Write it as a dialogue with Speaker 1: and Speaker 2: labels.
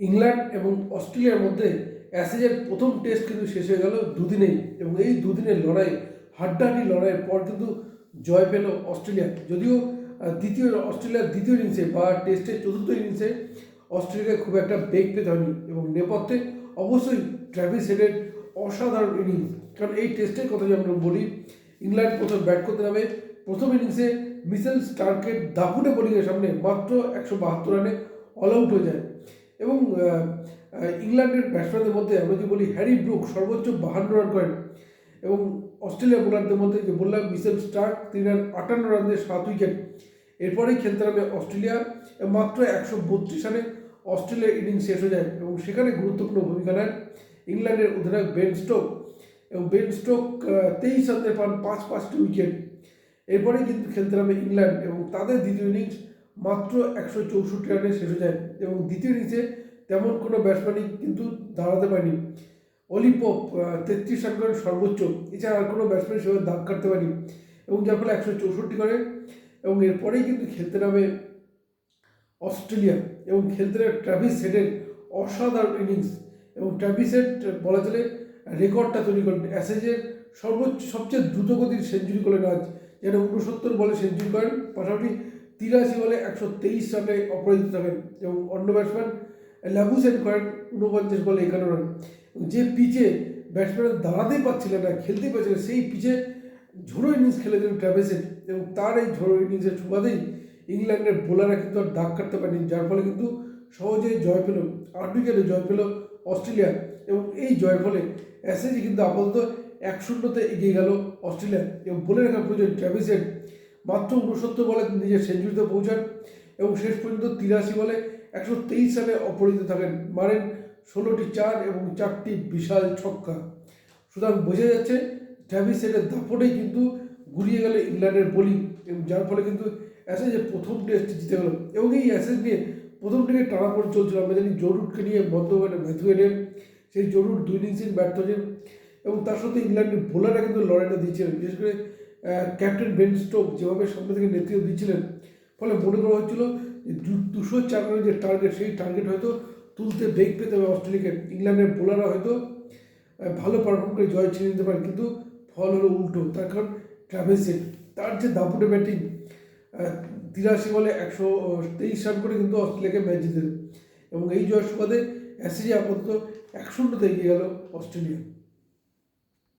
Speaker 1: England এবং অস্ট্রেলিয়ার মধ্যে অ্যাসেজের প্রথম টেস্ট কিন্তু শেষ হয়ে গেল দুদিনেই এবং এই দুদিনের লড়াই, হাড্ডাহাড্ডি লড়াইয়ের পর কিন্তু জয় পেল অস্ট্রেলিয়া। যদিও দ্বিতীয়, অস্ট্রেলিয়ার দ্বিতীয় ইনিংসে বা টেস্টের চতুর্থ ইনিংসে অস্ট্রেলিয়াকে খুব একটা বেগ পেতে হয়নি এবং নেপথ্যে অবশ্যই ট্র্যাভিস হেডের অসাধারণ ইনিংস কারণ এই টেস্টের কথা যদি আমরা বলি, ইংল্যান্ড প্রথম ব্যাট করতে যাবে প্রথম ইনিংসে মিসেল স্টার্কের দাপুটে বোলিংয়ের সামনে মাত্র একশো বাহাত্তর রানে অল আউট হয়ে যায়। এবং ইংল্যান্ডের ব্যাটসম্যানদের মধ্যে আমরা যদি বলি হ্যারি ব্রুক সর্বোচ্চ বাহান্ন রান করেন এবং অস্ট্রেলিয়া বোলারদের মধ্যে যে বললাম মিসেল স্টার্ক, তিনি রান আটান্ন রান দিয়ে সাত উইকেট এরপরেই খেলতে নামে অস্ট্রেলিয়া মাত্র একশো বত্রিশ রানে অস্ট্রেলিয়ার ইনিংস শেষ হয়ে যায় এবং সেখানে গুরুত্বপূর্ণ ভূমিকা নেন ইংল্যান্ডের অধিনায়ক বেন স্টোক। এবং বেন স্টোক তেইশ রানে পান পাঁচ পাঁচটি উইকেট এরপরেই কিন্তু খেলতে নামে ইংল্যান্ড এবং তাদের দ্বিতীয় ইনিংস মাত্র একশো চৌষট্টি রানে শেষ হয়ে যায় এবং দ্বিতীয় ইনিংসে তেমন কোনো ব্যাটসম্যানই কিন্তু দাঁড়াতে পারেনি। অলিপপ তেত্রিশ রান করেন সর্বোচ্চ, এছাড়া আর কোনো ব্যাটসম্যান সেভাবে দাগ কাটতে পারেনি এবং যার ফলে একশো চৌষট্টি করে এবং এরপরেই কিন্তু খেলতে নামে অস্ট্রেলিয়া এবং খেলতে নামে ট্রাভিস হেডের অসাধারণ ইনিংস এবং ট্রাভিস হেড বলা চলে রেকর্ডটা তৈরি করেন। অ্যাসেজের সর্বোচ্চ, সবচেয়ে দ্রুতগতির সেঞ্চুরি করলেন আজ, যেন উনসত্তর বলে সেঞ্চুরি করেন। পাশাপাশি তিরাশি বলে একশো তেইশ রানে অপরাজিত থাকেন এবং অন্য ব্যাটসম্যান ল্যাবুসেন করেন ঊনপঞ্চাশ বলে একান্ন রান। যে পিচে ব্যাটসম্যান দাঁড়াতেই পারছিলেন না খেলতেই পারছিলেন, সেই পিচে ঝোড়ো ইনিংস খেলে দিলেন ট্রাভেসেন এবং তার এই ঝোড়ো ইনিংসের সুবাদেই ইংল্যান্ডের বোলাররা কিন্তু আর দাগ কাটতে পারেনি যার ফলে কিন্তু সহজেই জয় পেল আট উইকেটে জয় পেল অস্ট্রেলিয়া। এবং এই জয়ের ফলে অ্যাসেজি কিন্তু আপাতত এক শূন্যতে এগিয়ে গেল অস্ট্রেলিয়া। এবং বলে রাখা প্রয়োজন ট্রাভিসের মাত্র উনসত্তর বলে নিজের সেঞ্চুরিতে পৌঁছান এবং শেষ পর্যন্ত তিরাশি বলে একশো তেইশ রানে অপরাজিত থাকেন। মারেন ষোলোটি চার এবং চারটি বিশাল ছক্কা। সুতরাং বোঝা যাচ্ছে ট্রাভিস হেডের দাপটেই কিন্তু ঘুরিয়ে গেল ইংল্যান্ডের বোলিং এবং যার ফলে কিন্তু অ্যাসেজে প্রথম টেস্ট জিতে গেল এবং এই অ্যাসেজ নিয়ে প্রথম থেকে টানাপোড় চলছিল। আমরা জানি জরুরকে নিয়ে বন্ধ ম্যাথু এডেন সেই জরুর দুই ইনিংসের ব্যর্থ হয়েছেন এবং তার সাথে ইংল্যান্ডের বোলাররা কিন্তু লড়াইটা দিচ্ছিলেন বিশেষ করে ক্যাপ্টেন বেন স্টোক যেভাবে সামনে থেকে নেতৃত্ব দিচ্ছিলেন, ফলে মনে করা হচ্ছিল দুশো চার রানের যে টার্গেট সেই টার্গেট হয়তো তুলতে বেগ পেতে হবে অস্ট্রেলিয়াকে। ইংল্যান্ডের বোলাররা হয়তো ভালো পারফর্ম করে জয় ছিনে নিতে পারে কিন্তু ফল হলো উল্টো, তার কারণ ট্রাভেসেট তার যে দাপুটে ব্যাটিং তিরাশি বলে একশো তেইশ রান করে কিন্তু অস্ট্রেলিয়াকে ম্যাচ জিতে এবং এই জয়ের সুবাদে অ্যাসিজি আপাতত এক শূন্যতে এগিয়ে গেল অস্ট্রেলিয়া।